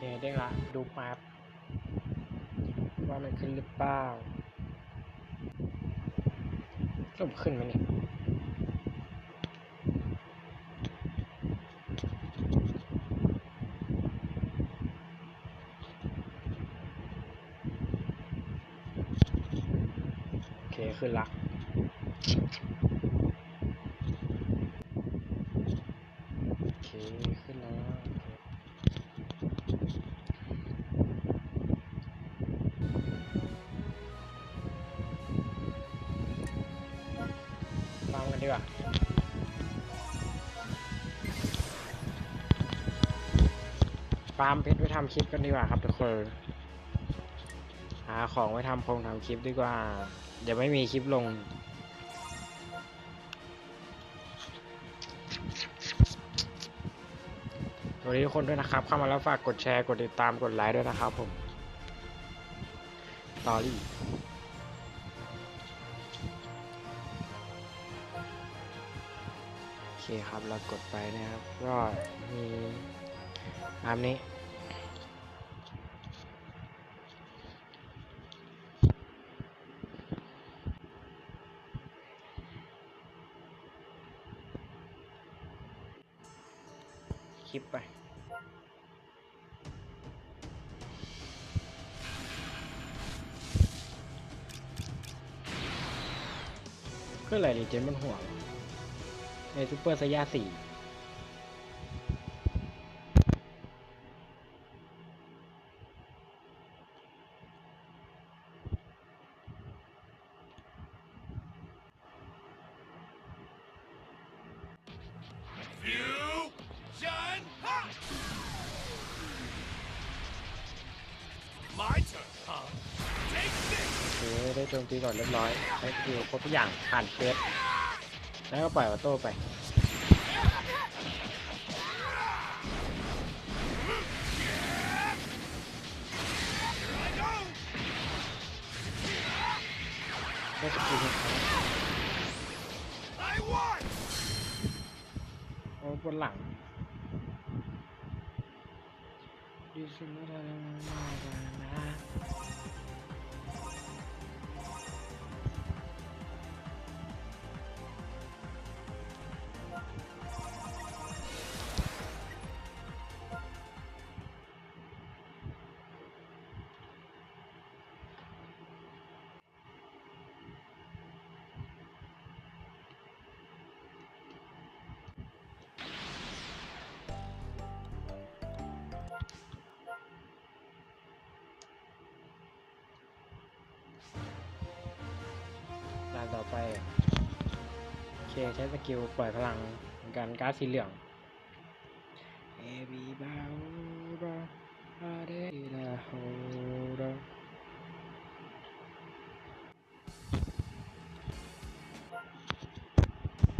เคเด้งละดูแป๊บว่ามันขึ้นหรือเปล่าสรุปขึ้นไหมเนี่ยโอเคขึ้นละโอเคขึ้นแล้วามเพชรไว้ทำคลิปกันดีกว่าครับทุกคนหาของไว้ทำโคงทำคลิปดีกว่า เดี๋ยวไม่มีคลิปลง สวัสดีทุกคนด้วยนะครับ เข้ามาแล้วฝากกดแชร์ กดติดตาม กดไลค์ด้วยนะครับผมตอรี่โอเคครับ เรากดไปนะครับ ก็มีตามนี้ พื่ออะไรดีเจนบนหัวในซูเปอร์ไซยาสี่ ตีก่อนเรียบร้อยใช้สกิลครบทุกอย่างผ่านเฟสแล้วก็ปล่อยออโต้ไปได้สกิลโอ้บนหลังดิสิมาทานานะ ต่อไปอะโอเคใช้สกิลปล่อยพลังเหมือนกันการ์ดสีเหลืองเอบีบาวบาอาเดลาโฮด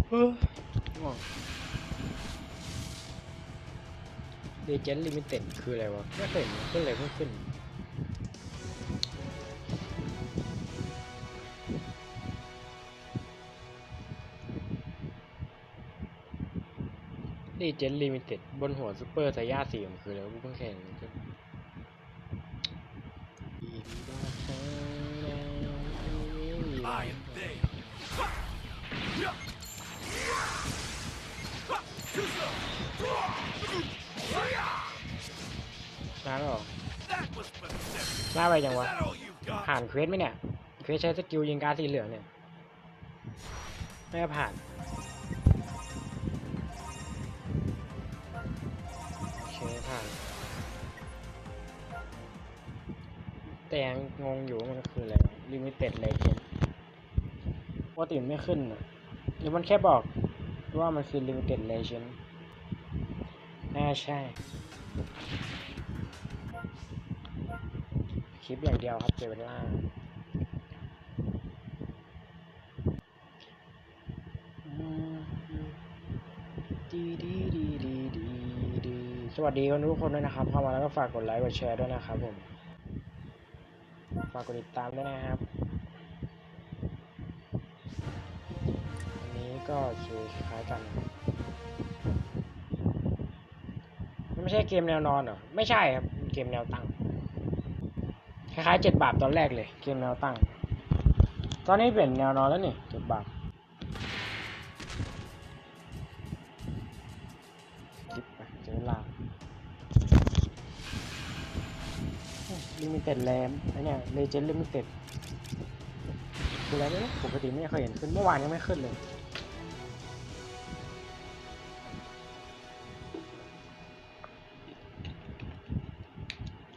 เฮ้ยง่วงเดเจนลิมิเต็ดคืออะไรวะ ไม่เคยเห็นขึ้นเลยเพิ่งขึ้น ดีเจนลิมิเต็ดบนหัวซูเปอร์ไซย่าสีมันคืออะไรวกูเพิ่งเห็นขึ้น I am they. Ha! Yeah! Ha! Too slow. Hi-ya! ช้าแล้วเหรอ That was pathetic. ช้าไปจังวะ ผ่านเควสไหมเนี่ย เควสใช้สกิลยิงการสีเหลืองเนี่ย ไม่ผ่าน ผ่าน แต่ยังงงอยู่ว่ามันคืออะไรลิมิเต็ดเลยเกนปกติมันไม่ขึ้นอะหรือมันแค่บอกว่ามันคือลิมิเต็ดเลเจนน่าใช่ คลิปอย่างเดียวครับเจเวล่าดีดีดีดีดีดี สวัสดีคนทุกคนด้วยนะครับเข้ามาแล้วก็ฝากกดไลค์กดแชร์ด้วยนะครับผมฝากกดติดตามด้วยนะครับอันนี้ก็โอคคล้ายกันมันไม่ใช่เกมแนวนอนเหรอไม่ใช่ครับเกมแนวตั้งคล้ายๆเจ็ดบาทตอนแรกเลย เกมแนวตั้ง ตอนนี้เปลี่ยนแนวนอนแล้วนี่เจ็ดบาท ต็ดแรมไอเนี่ยเลเจนด์ลิมิเต็ดคืออะไรไม่รู้ปกติไม่เคยเห็นขึ้นเมื่อวานยังไม่ขึ้นเลย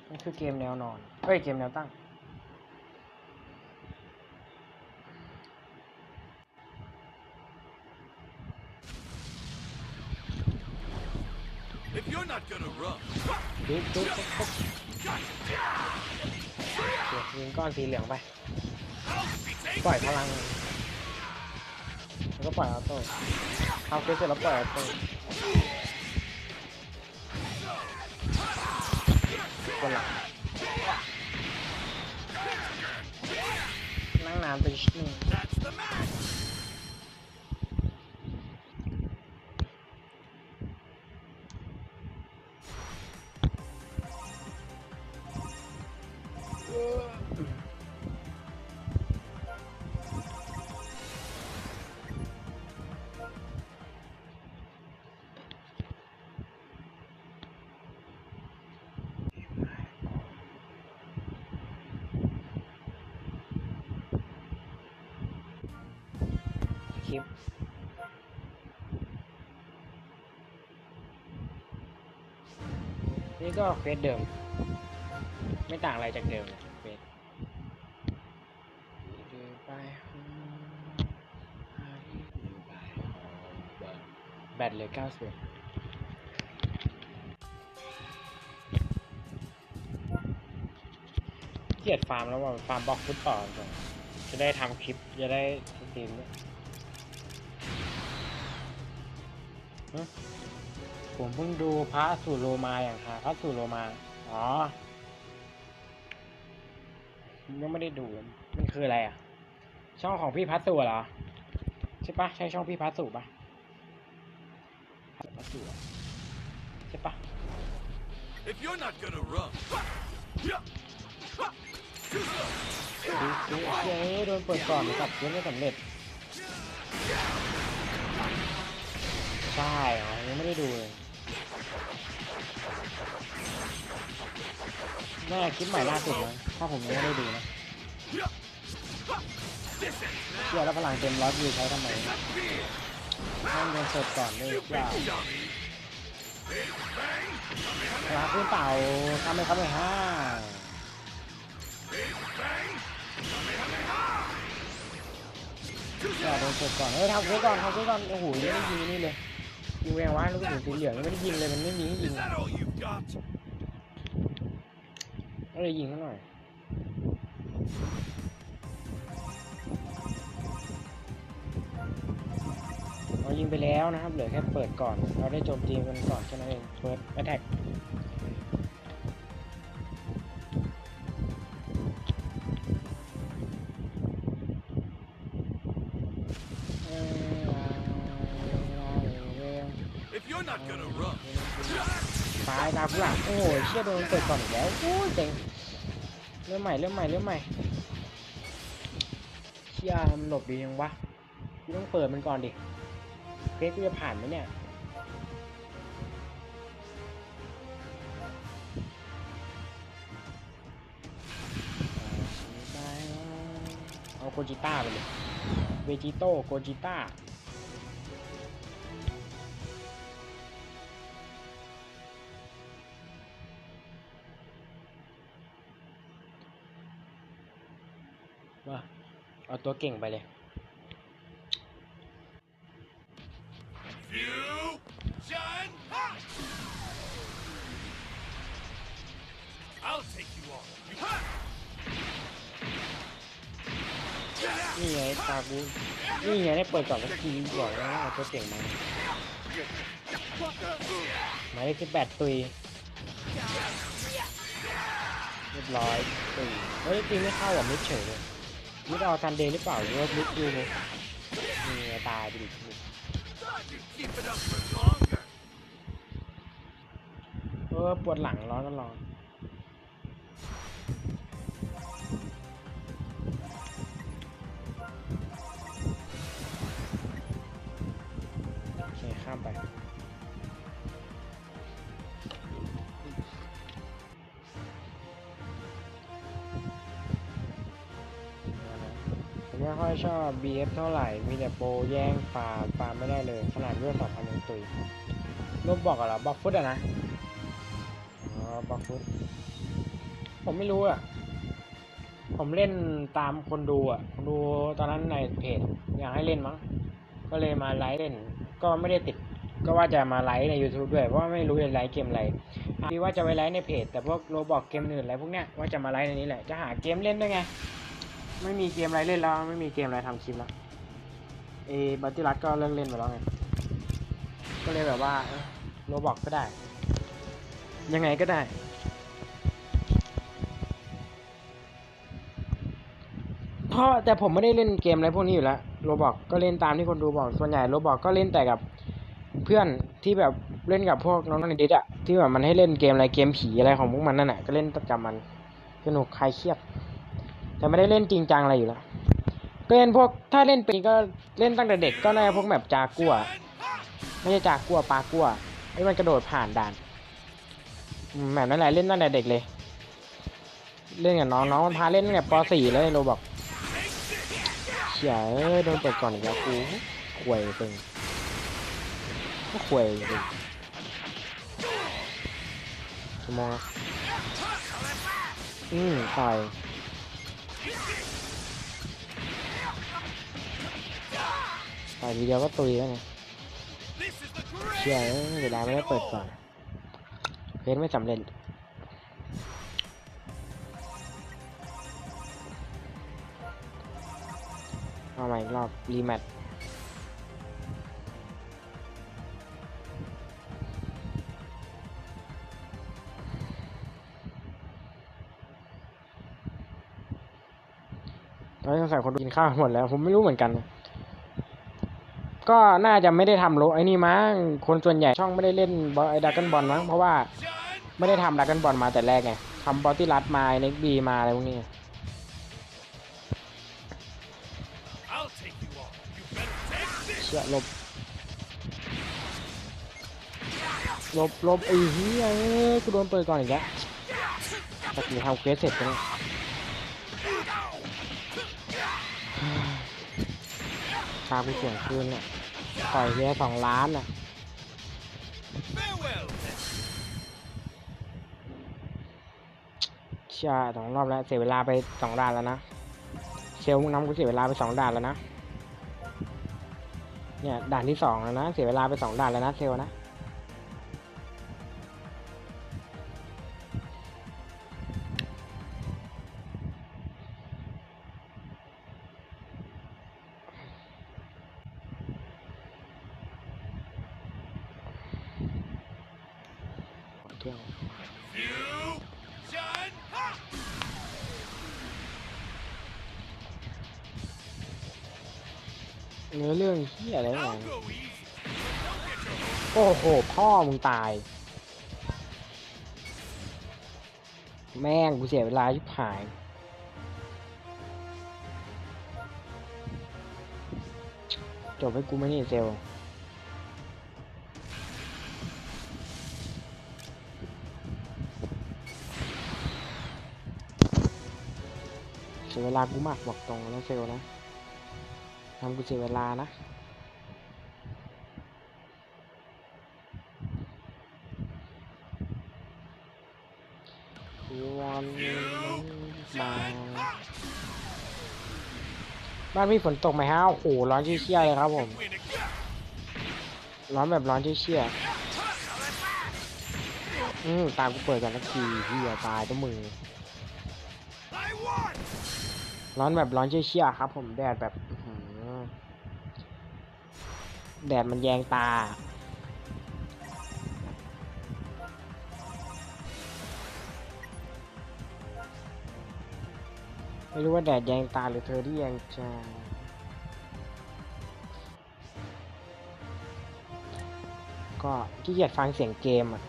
มันคือเกมแนวนอนเฮ้ยเกมแนวตั้ง If you're not gonna run, ดึ๊ดดึ๊ดปุ๊บปุ๊บเดี๋ยว ยิงก้อนสีเหลืองไป ปล่อยพลัง แล้วก็ปล่อยออโต้เอาเฟสเสร็จแล้วปล่อยออโต้คนหลังนั่งนานไปนิดนึง ลิป นี่ก็เควสเดิม ไม่ต่างอะไรจากเดิมเลยเควสแบตเลยเก้าสิบเกียดฟาร์มแล้วว่าฟาร์มบล็อกฟุตต่อจะได้ทำคลิป จะได้สตรีมด้วย ผมเพิ่งดูพระสุโรมาอย่างค่ะพระสุโรมา อ๋อยังไม่ได้ดูเลยมันคืออะไรอะ ช่องของพี่พัสสุเหรอ ใช่ปะใช่ช่องพี่พัสสุปะพัสสุอะใช่ปะ If you're not gonna run, ดูดูเจ๊โดนเปิดก่อนกับเพื่อนไม่สำเร็จ ใช่อ๋อยังไม่ได้ดูเลยแม่คลิปใหม่ล่าสุดนะถ้าผมยังไม่ได้ดูนะเชื่อแล้วพลังเต็มร้อยวิวใช้ทำไมนั่งเงินสดก่อนเลยอย่ารักหรือเปล่าทำไมครับเลยห้าอย่าโดนสดก่อนเฮ้ยทำไว้ก่อนทำไว้ก่อนโอ้โหยังไม่ด้ยิงนี่เลย ยิงแวงว่าลูกกระสุนสีเหลืองยังไม่ได้ยิงเลยมันไม่มีให้ยิ is ง that all you've got? ก็เลยยิงเขาหน่อยเรายิงไปแล้วนะครับเหลือแค่เปิดก่อน เราได้โจมตีกันก่อนแค่นั้นเองเปิดแอทแทก เชี่ยโดนเปิดก่อนอีกแล้วโอ้ยเจ๋งเริ่มใหม่เริ่มใหม่เริ่มใหม่เชี่ยมันหลบดียังวะกูต้องเปิดมันก่อนดิเฟซกูจะผ่านไหมเนี่ยเอาโกจิต้าไปเลยเวจิโต้โกจิต้า ตัวเก่งไปเลย fusion. I'll take you on. นี่ไงตากูนี่ไงได้เปิดก่อนแล้วทีก่อนแล้วเอาตัวเก่งมาหมายเลขสิบแปดตุยเรียบร้อยตุยเฮ้ยตีไม่เข้าอะมิดเฉยเลย มิดเอาทันเดย์หรือเปล่าหรือว่ามิดยูนี่ไงตายไปดิเออปวดหลังร้อนก็ร้อน ชอบ BF เท่าไหร่ มีแต่โปรแย่งฟาร์มฟาร์มไม่ได้เลย ขนาดเลือดสองพันยังตุยรูปบอกอะเหรอบอกฟุตอะนะ อ๋อบอกฟุต ผมไม่รู้อะผมเล่นตามคนดูอะคนดูตอนนั้นในเพจอยากให้เล่นมั้ง ก็เลยมาไลฟ์เล่น ก็ไม่ได้ติด ก็ว่าจะมาไลฟ์ใน YouTube ด้วย เพราะว่าไม่รู้จะไลฟ์เกมอะไรดีว่าจะไปไลฟ์ในเพจ แต่พวกโรบอกเกมอื่นอะไรพวกเนี้ยว่าจะมาไลฟ์ในนี้แหละ จะหาเกมเล่นด้วยไง ไม่มีเกมอะไรเล่นแล้ว ไม่มีเกมอะไรทำคลิปแล้วเอบัตติรัสก็เลิกเล่นไปแล้วไง ก็เลยแบบว่าโรบอกก็ได้ ยังไงก็ได้ เพราะแต่ผมไม่ได้เล่นเกมอะไรพวกนี้อยู่แล้วโรบอกก็เล่นตามที่คนดูบอก ส่วนใหญ่โรบอกก็เล่นแต่กับเพื่อนที่แบบเล่นกับพวกน้องในดิสอะที่แบบมันให้เล่นเกมอะไรเกมผีอะไรของพวกมันนั่นแหะก็เล่นประจำมันสนุกคลายเครียด แต่ไม่ได้เล่นจริงจังอะไรอยู่แล้วก็เล่นพวกถ้าเล่นป็นก็เล่นตั้งแต่เด็กก็น่าจะพวกแบบจากัว ไม่ใช่จากัวปากัวไอ้มันกระโดดผ่านด่านอืมแบบนั้นแหละเล่นตั้งแต่เด็กเลย เล่นกับน้องน้องมันพาเล่นตั้งแต่ป .4 เลยโรบอกเฉยโดนเปิดก่อนอีกแล้วกูควยตึงก็ควยตึงชั่วโมงอืมต่อย ต่อยทีเดียวก็ตุยแล้วไงเชี่ย great เอ้ยเวลาไม่ได้เปิดก่อนเพจไม่สำเร็จเอาใหม่อีกรอบ รีแมทตอนนี้สงสัยคนกินข้าวหมดแล้ว ผมไม่รู้เหมือนกัน ก็น่าจะไม่ได้ทำโลไอ้นี่มั้งคนส่วนใหญ่ช่องไม่ได้เล่นบอลไอ้ดักกันบอลมั้งเพราะว่าไม่ได้ทำดักกันบอลมาแต่แรกไงทำบอลที่รัดมาเน็กบีมาอะไรพวกนี้เชี่ยหลบลบลบไอ้เหี้ยกูโดนเปิดก่อนอีกแล้วตะกี้ทำเควสเสร็จแล้ว ตากูเสียงคืนเนี่ยต่อยเฮียสองล้านอะเชี่ยสองรอบแล้วเสียเวลาไปสองด่านแล้วนะเซลล์มึงนำกูเสียเวลาไปสองด่านแล้วนะเนี่ยด่านที่สองแล้วนะเสียเวลาไปสองด่านแล้วนะเซลล์นะ พ่อมึงตาย แม่งกูเสียเวลาชิบหาย จบให้กูไม่นี่เซลเสียเวลากูมากบอกตรงนะเซลนะทำกูเสียเวลานะ บ้านพี่ฝนตกไหมฮะโอ้โหร้อนเชี่ยเลยครับผมร้อนแบบร้อนเชี่ยอืมตามกูเปิดกันสักทีเฮียตายตัวมือร้อนแบบร้อนเชี่ยๆครับ ผมแดดแบบแดดมันแยงตา ไม่รู้ว่าแดดแยงตาหรือเธอที่แยงใจก็ขี้เกียจฟังเสียงเกมอะ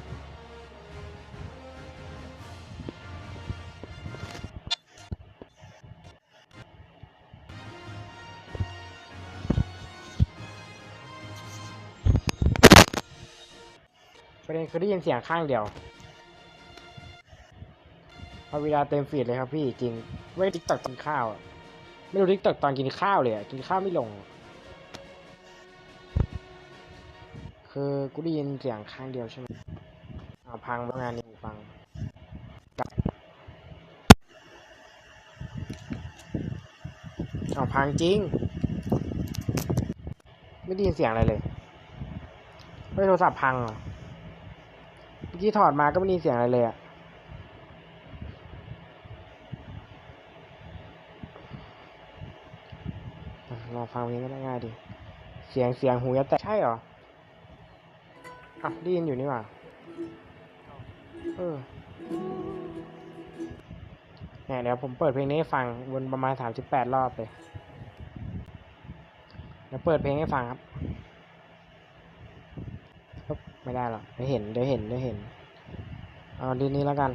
ประเด็นคือได้ยินเสียงข้างเดียว พอเวลาเต็มฟีดเลยครับพี่จริงเว้ยทิกตอกกินข้าว ไม่รู้ทิกตอกตอนกินข้าวเลยกินข้าวไม่ลง คือกูได้ยินเสียงข้างเดียวใช่ไหมอ้าวพังงานนี้ฟังกับอ้าพังจริง ไม่ได้ยินเสียงอะไรเลยเฮ้ยโทรศัพท์พังเหรอเมื่อกี้ถอดมาก็ไม่ได้ยินเสียงอะไรเลยอะอะลอง ฟังเพลงก็ได้ง่ายดี เสียงเสียงหูจะแตกใช่เหรออะได้ยินอยู่นี่หว่าเออเนี่ยเดี๋ยวผมเปิดเพลงนี้ให้ฟังวนประมาณสามสิบแปดรอบเลย เดี๋ยวเปิดเพลงให้ฟังครับฮึไม่ได้หรอกเดี๋ยวเห็นเดี๋ยวเห็นเดี๋ยวเห็น เอาดีนี้แล้วกัน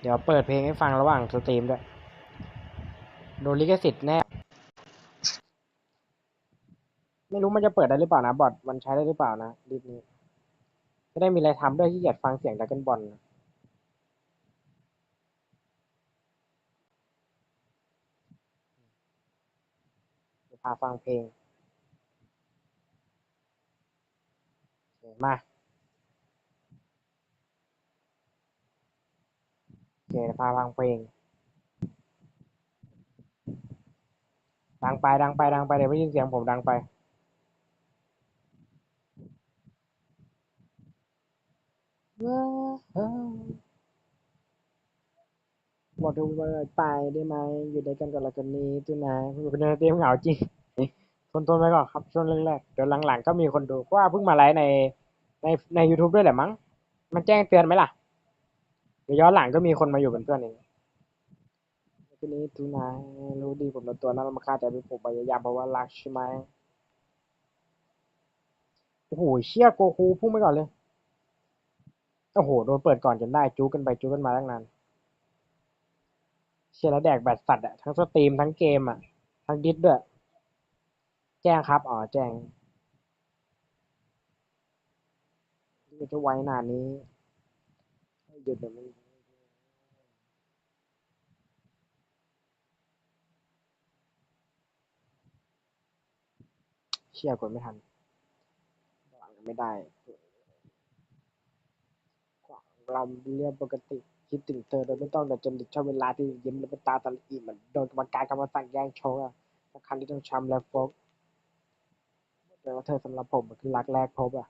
เดี๋ยวเปิดเพลงให้ฟังระหว่างสตรีมด้วย โดนลิขสิทธิ์แน่ ไม่รู้มันจะเปิดได้หรือเปล่านะบอทมันใช้ได้หรือเปล่านะดิสนี้จะได้มีอะไรทำด้วยที่อยากฟังเสียงดักกันบอลนะพาฟังเพลงมาโอเคเดี๋ยวพาฟังเพลง ดังไปดังไปดังไปเดี๋ยวไม่ยินเสียงผมดังไป บอกดูว่าไปได้ไหมอยู่ด้วยกันกับเราคนนี้ตัวไหนคุณเป็นเตรียมเหงาจริงทนทนไปก่อนครับช่วงแรกๆเดี๋ยวหลังๆก็มีคนดูเพราะว่าเพิ่งมาไลฟ์ในในใน YouTube ด้วยแหละมั้ง มันแจ้งเตือนไหมล่ะ เดี๋ยวย้อนหลังก็มีคนมาอยู่เป็นเพื่อนเองทีนี้ตูนายรู้ดีผมเป็นตัวนั้นมาฆ่าใจเป็นผมพยายามเพราะว่ารักใช่ไหมโอ้โหเชี่ยโกคูพุ่งไปก่อนเลย โอ้โห โดนเปิดก่อนจนได้จู้กันไปจู้กันมาตั้งนานเชียร์แล้วแดกแบตสัตว์อะทั้งสตรีมทั้งเกมอะทั้งดิสด้วย แจ้งครับ อ๋อ แจ้งนี่จะไว้นานนี้หยุดเดี๋ยวมันเชียร์กดไม่ทันวางไม่ได้ เราเรื่องปกติ คิดถึงเธอโดยไม่ต้องแต่จนชอบเวลาที่ยิ้มแล้วเป็นตาตะลีเหมือนโดนกรรมการกำลังสั่งแย่งโชว์อะสำคัญที่ต้องช้ำและโฟกแต่ว่าเธอสำหรับผมมันคือรักแรกพบอะ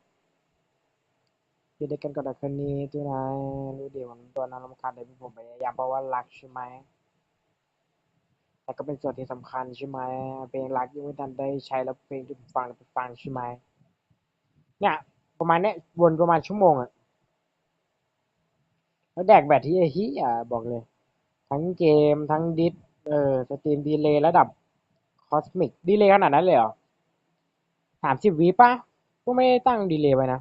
อยู่ด้วยกันกับแต่คนนี้ตัวนายรู้ดีว่าตัวนั้นรำคาญแต่ผมพยายามเพราะว่ารักใช่ไหมแต่ก็เป็นส่วนที่สำคัญใช่ไหมเพลงรักยังไม่ทันได้ใช้แล้วเพลงที่ผมฟังไปฟังใช่ไหมเนี่ยประมาณเนี้ยวนประมาณชั่วโมงอะ แล้วแดกแบตที่ไอ้เฮียบอกเลย ทั้งเกมทั้งดิสเออสตรีมดีเลย์ระดับคอสมิกดีเลย์ขนาดนั้นเลยเหรอสามสิบวิปะก็ไม่ได้ตั้งดีเลย์ไว้นะ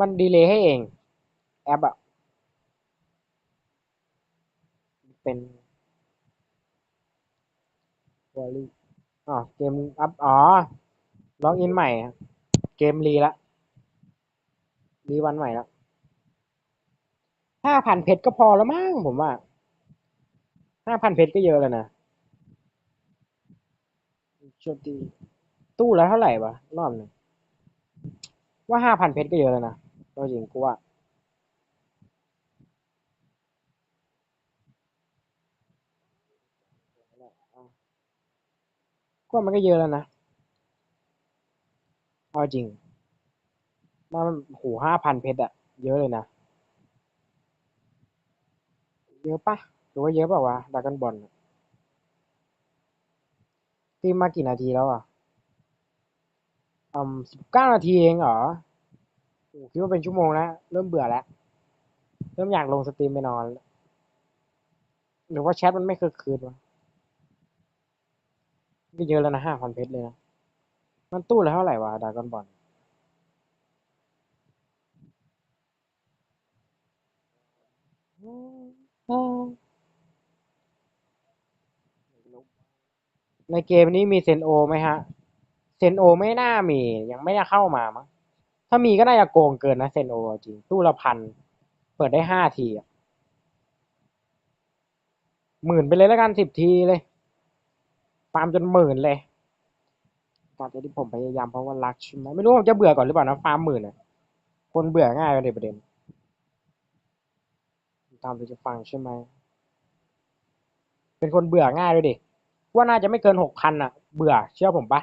มันดีเลย์ให้เอง แอปอะเป็นวอลลี่อ๋อเกมอัพอ๋อล็อกอินใหม่ เกมรีละรีวันใหม่ละ ห้าพันเพชรก็พอแล้วมั้งผมว่าห้าพันเพชรก็เยอะแล้วนะโชคดีตู้แล้วเท่าไหร่วะรอบหนึ่งว่าห้าพันเพชรก็เยอะแล้วนะก็จริงกูว่าก็มันก็เยอะแล้วนะเอาจริงมันโหห้าพันเพชรอะเยอะเลยนะ เยอะปะหรือว่าเยอะเปล่าวะดรากันบอลตีมมากี่นาทีแล้วอะอืมสิบเก้านาทีเองเหรอโอ้คิดว่าเป็นชั่วโมงแล้วเริ่มเบื่อแล้ว เริ่มอยากลงสตรีมไปนอน หรือว่าแชทมันไม่คืนคืนวะก็เยอะแล้วนะห้าพันเพชรเลยนะ มันตู้ละเท่าไหร่วะดากันบอล ในเกมนี้มีเซนโอไหมฮะ เซนโอไม่น่ามี ยังไม่ได้เข้ามามั้ง ถ้ามีก็น่าจะโกงเกินนะเซนโอจริง ตู้ละพัน เปิดได้ห้าทีอะหมื่นไปเลยแล้วกันสิบทีเลยฟาร์มจนหมื่นเลยการที่ผมพยายามเพราะว่ารักใช่ไหมไม่รู้ผมจะเบื่อก่อนหรือเปล่านะฟาร์มหมื่นอะคนเบื่อง่ายกันเลยประเด็น ตามที่จะฟังใช่ไหม เป็นคนเบื่อง่ายด้วยดิ ว่าน่าจะไม่เกินหกพันอะเบื่อ เชื่อผมปะ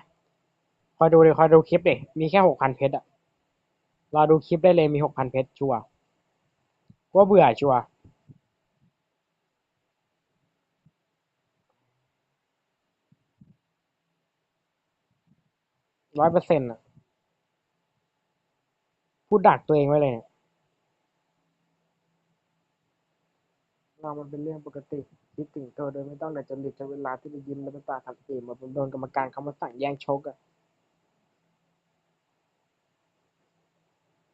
คอยดูเลยคอยดูคลิปดิมีแค่หกพันเพชรอะรอดูคลิปได้เลยมีหกพันเพชรชัวว่าเบื่อชัวร์ร้อยเปอร์เซ็นต์อะพูดดักตัวเองไว้เลยเนี่ย เรามันเป็นเรื่องปกติ คิดถึงเธอโดยไม่ต้องแต่จริตใช้เวลาที่ไปยิ้มและน้ำตาขัดเองมาโดนกรรมการเขามาสั่งแย่งชกอะ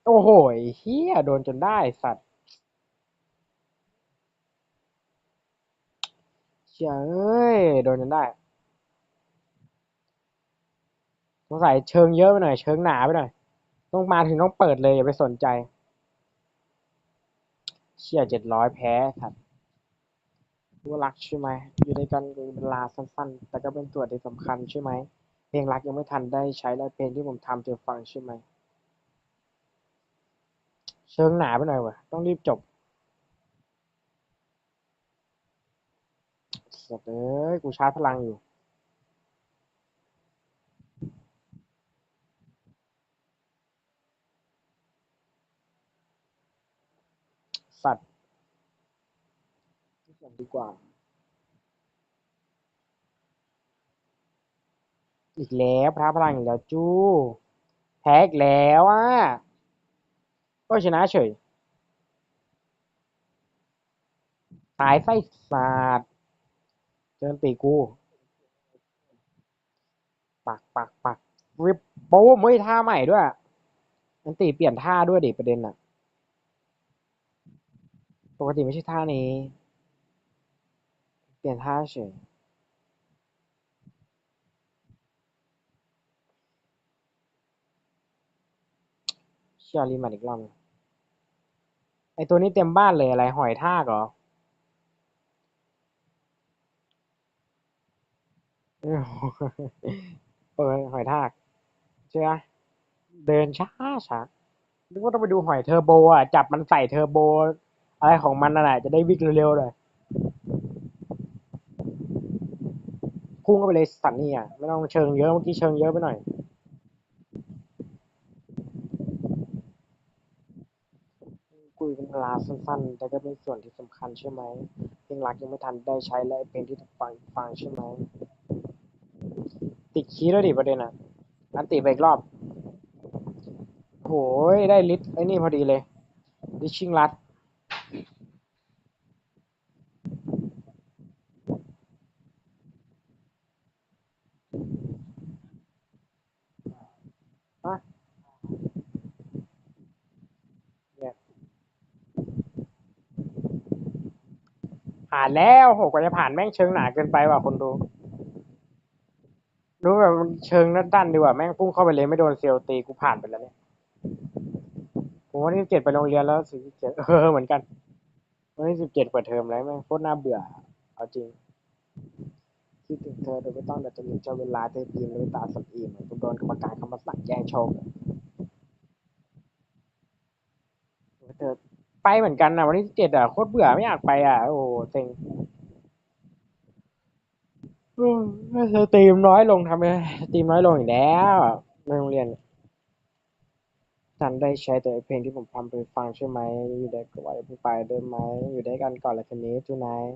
โอ้โหเฮียโดนจนได้สัตว์เชื่ยโดนจนได้สงสัยเชิงเยอะไปหน่อย เชิงหนาไปหน่อย ต้องมาถึงต้องเปิดเลยอย่าไปสนใจ เชี่ยเจ็ดร้อยแพ้สัตว ว่ารักใช่ไหม อยู่ด้วยกันเป็นเวลาสั้นๆ แต่ก็เป็นตัวที่สำคัญใช่ไหม เพลงรักยังไม่ทันได้ใช้ล้วเพลงที่ผมทำเธอฟังใช่ไหม เชิงหนาไปหน่อยวะต้องรีบจบสัดเอ้ยกูชาร์จพลังอยู่ สัตว์ เขียนดีกว่า อีกแล้วพระพลังอีกแล้วจู้แพ้อีกแล้วอะก็ชนะเฉยตายไส้สาดเจอตีกู ปักปักปักริบโป้มเฮ้ยท่าใหม่ด้วยมันตีเปลี่ยนท่าด้วยดิประเด็นอะปกติไม่ใช่ท่านี้ เปลี่ยนท่าเฉยเชียรีมาอีกรอบไอตัวนี้เต็มบ้านเลยอะไรหอยทากเหรอเปิดหอยทากใช่ไหมเดินช้าช้านึกว่าต้องไปดูหอยเทอร์โบอะจับมันใส่เทอร์โบ อะไรของมันนั่นแหละจะได้วิ่งเร็วๆหน่อย พุ่งเข้าไปเลยสัตว์นี่อะไม่ต้องเชิงเยอะเมื่อกี้เชิงเยอะไปหน่อย คุยเป็นเวลาสั้นๆ แต่ก็เป็นส่วนที่สำคัญใช่ไหมเพลงรักยังไม่ทันได้ใช้และเพลงที่ฟังฟังใช่ไหม ติดคีย์แล้วดิประเด็นอะ อันติไปอีกรอบโหยได้ลิทไอ้นี่พอดีเลย ลิชชิงรัด ฮะเนี่ย ผ่านแล้วโหกว่าจะผ่านแม่งเชิงหนาเกินไปว่ะคนดูดูแบบมันเชิงนัดดันดีกว่าแม่งพุ่งเข้าไปเลยไม่โดนเซลตีกูผ่านไปแล้วเนี่ยผมวันที่สิบเจ็ดไปโรงเรียนแล้วสิบเจ็ดเออเหมือนกันวันที่สิบเจ็ดเปิดเทอมแล้วแม่งโคตรน่าเบื่อ เอาจริงคิดถึงเธอโดยไม่ต้องแต่จะมีเจ้าเวลาเธอพิมพ์ด้วยตาสับอิ่มผมโดนกรรมการเขามาสั่งแย่งโชคเธอ ไปเหมือนกันนะวันที่สิบเจ็ดอะโคตรเบื่อไม่อยากไปอะ โอ้โหเซ็งสตรีมน้อยลงทำไมสตรีมน้อยลงอีกแล้วในโรงเรียนฉันได้ใช้แต่เพลงที่ผมทำไปฟังใช่ไหมอยู่ได้ก็ไว้เพิ่งไปเดินไหมอยู่ได้กันก่อนแล้วคืนนี้จูไนท์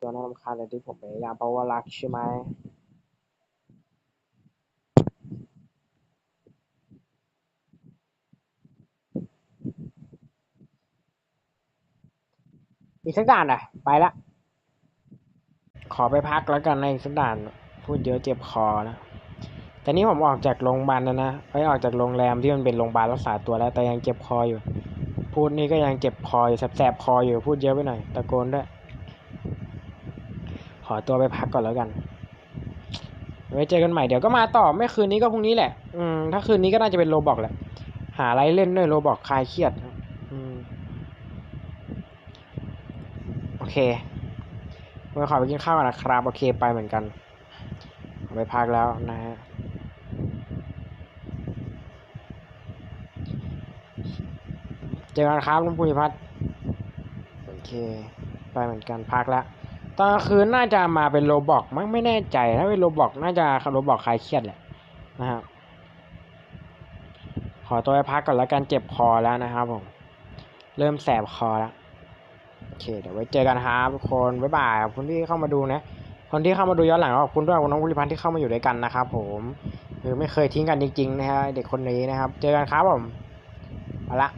ตัวน่ารำคาญเลยที่ผมพยายามเพราะว่ารักใช่ไหม อีกสักด่านอะ ไปละ ขอไปพักแล้วกันในอีกสักด่าน พูดเยอะเจ็บคอนะแต่นี่ผมออกจากโรงพยาบาลแล้วนะไปออกจากโรงแรมที่มันเป็นโรงพยาบาลรักษาตัวแล้ว แต่ยังเจ็บคออยู่ พูดนี่ก็ยังเจ็บคออยู่แสบๆคออยู่พูดเยอะไปหน่อยตะโกนด้วยขอตัวไปพักก่อนแล้วกัน ไว้เจอกันใหม่เดี๋ยวก็มาต่อไม่คืนนี้ก็พรุ่งนี้แหละ อืมถ้าคืนนี้ก็น่าจะเป็นโรบอกแหละ หาอะไรเล่นด้วยโรบอกคลายเครียดครับอืม โอ เคผมขอไปกินข้าวก่อนนะครับ โอเคไปเหมือนกัน ไปพักแล้วนะฮะเจอกันครับลุงภูริพัฒน์โอเค ไปเหมือนกันพักแล้วตอนคืนน่าจะมาเป็นโรบอกมั้งไม่แน่ใจถ้าเป็นโรบอกน่าจะโรบอกคลายเครียดแหละนะครับขอตัวไปพักก่อนแล้วกันเจ็บคอแล้วนะครับผม เริ่มแสบคอแล้ว โอเคเดี๋ยวไว้เจอกันครับทุกคนบ๊ายบายขอบคุณที่เข้ามาดูนะ คนที่เข้ามาดูย้อนหลังก็ขอบคุณด้วยคุณน้องวุฒิพัฒน์ที่เข้ามาอยู่ด้วยกันนะครับผมคือไม่เคยทิ้งกันจริงๆนะฮะเด็กคนนี้นะครับ เจอกันครับผมเอาละ